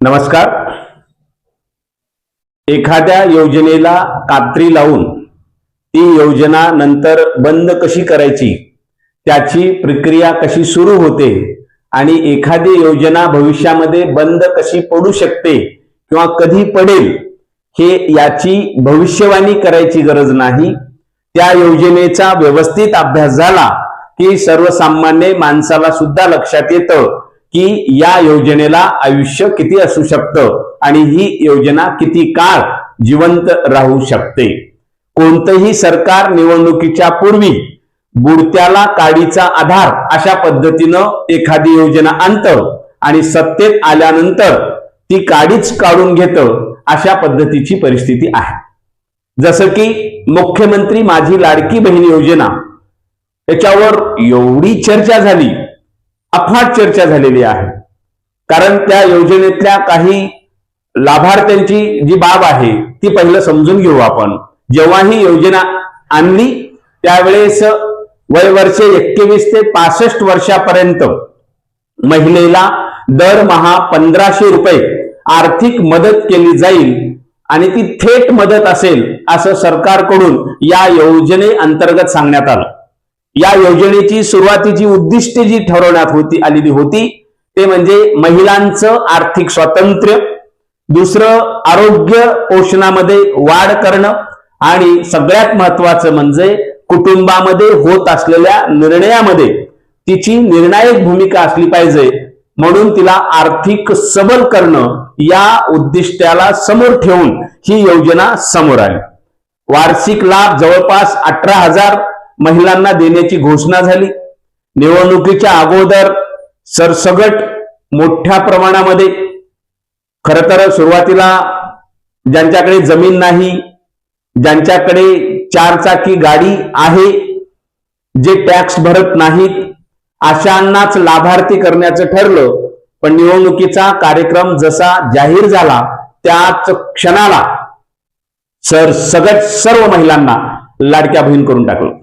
नमस्कार. एखाद्या योजनेला कात्री लावून ती योजना नंतर बंद कशी करायची? त्याची प्रक्रिया कशी सुरू होते? आणि एखादी योजना भविष्यामध्ये बंद कशी पडू शकते किंवा कधी पडेल हे याची भविष्यवाणी करायची गरज नाही. त्या योजनेचा व्यवस्थित अभ्यास झाला की सर्वसामान्य माणसाला सुद्धा लक्षात येतं की या योजनेला आयुष्य किती असू शकतं? आणि ही योजना किती काळ जिवंत राहू शकते? कोणतंही सरकार निवडणुकीच्या पूर्वी बुडत्याला काडीचा आधार अशा पद्धतीनं एखादी योजना आणतं आणि सत्तेत आल्यानंतर ती काडीच काढून घेतं अशा पद्धतीची परिस्थिती आहे. जसं की मुख्यमंत्री माझी लाडकी बहीण योजना त्याच्यावर एवढी चर्चा झाली अफाट चर्चा झालेली आहे. कारण त्या योजनेतल्या काही लाभार्थ्यांची जी बाब आहे ती पहिलं समजून घेऊ आपण. जेव्हा ही योजना आणली त्यावेळेस वय वर्षे एकवीस ते पासष्ट वर्षापर्यंत महिलेला दरमहा पंधराशे रुपये आर्थिक मदत केली जाईल आणि ती थेट मदत असेल असं सरकारकडून या योजने अंतर्गत सांगण्यात आलं. या योजनेची सुरुवातीची उद्दिष्टे जी ठरवण्यात होती आलेली होती ते म्हणजे महिलांचं आर्थिक स्वातंत्र्य दुसरं आरोग्य पोषणामध्ये वाढ करणं आणि सगळ्यात महत्वाचं म्हणजे कुटुंबामध्ये होत असलेल्या निर्णयामध्ये तिची निर्णायक भूमिका असली पाहिजे म्हणून तिला आर्थिक सबल करणं या उद्दिष्टाला समोर ठेवून ही योजना समोर आली. वार्षिक लाभ जवळपास अठरा हजार महिलांना देण्याची घोषणा झाली. निवडणुकीच्या अगोदर सरसगट मोठ्या प्रमाणामध्ये खर तर सुरुवातीला ज्यांच्याकडे जमीन नाही ज्यांच्याकडे चारचाकी गाडी आहे जे टॅक्स भरत नाहीत अशांनाच लाभार्थी करण्याचं ठरलं. पण निवडणुकीचा कार्यक्रम जसा जाहीर झाला त्याच क्षणाला सर सगट सर्व महिलांना लाडक्या बहीण करून टाकलं.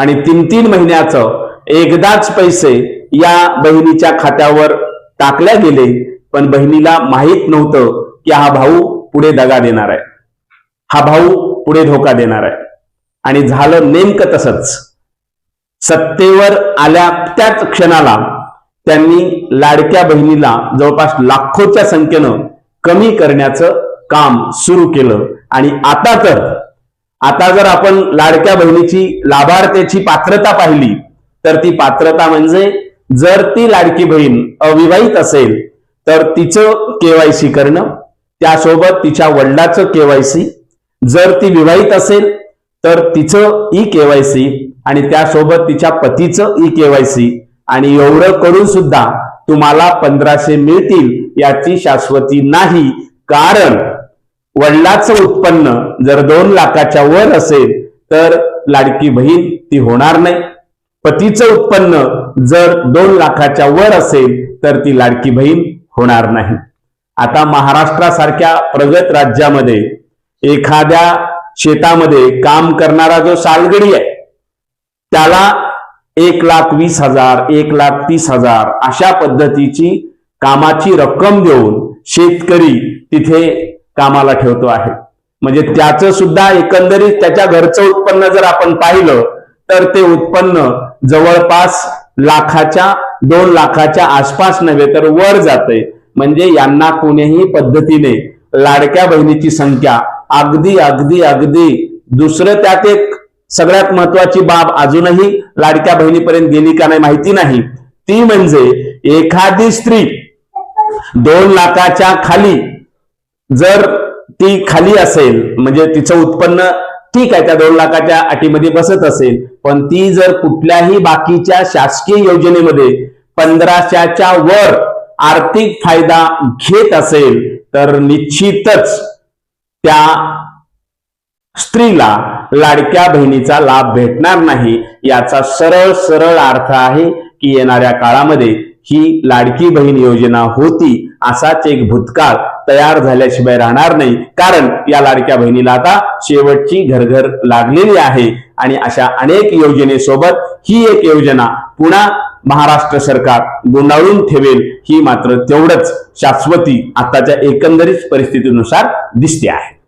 आणि तीन तीन महिन्याचं एकदाच पैसे या बहिणीच्या खात्यावर टाकल्या गेले पण बहिणीला माहीत नव्हतं की हा भाऊ पुढे दगा देणार आहे. हा भाऊ पुढे धोका देणार आहे. आणि झालं नेमकं तसंच. सत्तेवर आल्या त्याच क्षणाला त्यांनी लाडक्या बहिणीला जवळपास लाखोच्या संख्येनं कमी करण्याचं काम सुरू केलं. आणि आता तर आता जर आपण लाडक्या बहिणीची लाभार्थ्याची पात्रता पाहिली तर ती पात्रता म्हणजे जर ती लाडकी बहीण अविवाहित असेल तर तिचं केवायसी करणं त्यासोबत तिच्या वडिलाचं केवायसी जर ती विवाहित असेल तर तिचं ई केवायसी आणि त्यासोबत तिच्या पतीचं ई केवायसी आणि एवढं करून सुद्धा तुम्हाला पंधराशे मिळतील याची शाश्वती नाही. कारण वडिलाचं उत्पन्न जर दोन लाखाच्या वर असेल तर लाडकी बहीण ती होणार नाही. पतीचं उत्पन्न जर दोन लाखाच्या वर असेल तर ती लाडकी बहीण होणार नाही. आता महाराष्ट्रासारख्या प्रगत राज्यामध्ये एखाद्या शेतामध्ये काम करणारा जो सालगडी आहे त्याला एक लाख वीस हजार एक लाख तीस हजार अशा पद्धतीची कामाची रक्कम देऊन शेतकरी तिथे कामाला ठेवतो आहे. म्हणजे त्याचं सुद्धा एकंदरीत त्याच्या घरचं उत्पन्न जर आपण पाहिलं तर ते उत्पन्न जवळपास लाखाच्या दोन लाखाच्या आसपास नव्हे तर वर जाते म्हणजे यांना कोणीही पद्धतीने लाडक्या बहिणीची संख्या अगदी अगदी अगदी दुसरं त्यात एक सगळ्यात महत्वाची बाब अजूनही लाडक्या बहिणीपर्यंत गेली का नाही माहिती नाही. ती म्हणजे एखादी स्त्री दोन लाखाच्या खाली जर ती खाली असेल म्हणजे तिचं उत्पन्न ठीक आहे त्या दोन लाखाच्या अटीमध्ये बसत असेल पण ती जर कुठल्याही बाकीच्या शासकीय योजनेमध्ये पंधराशेच्या वर आर्थिक फायदा घेत असेल तर निश्चितच त्या स्त्रीला लाडक्या बहिणीचा लाभ भेटणार नाही. याचा सरळ सरळ अर्थ आहे की येणाऱ्या काळामध्ये ही लाडकी बहीण योजना होती. असाच एक भूतकाळ तयार झाल्याशिवाय राहणार नाही. कारण या लाडक्या बहिणीला आता शेवटची घरघर लागलेली आहे. आणि अशा अनेक योजनेसोबत ही एक योजना पुन्हा महाराष्ट्र सरकार गुंडाळून ठेवेल ही मात्र तेवढंच शाश्वती आताच्या एकंदरीत परिस्थितीनुसार दिसते आहे.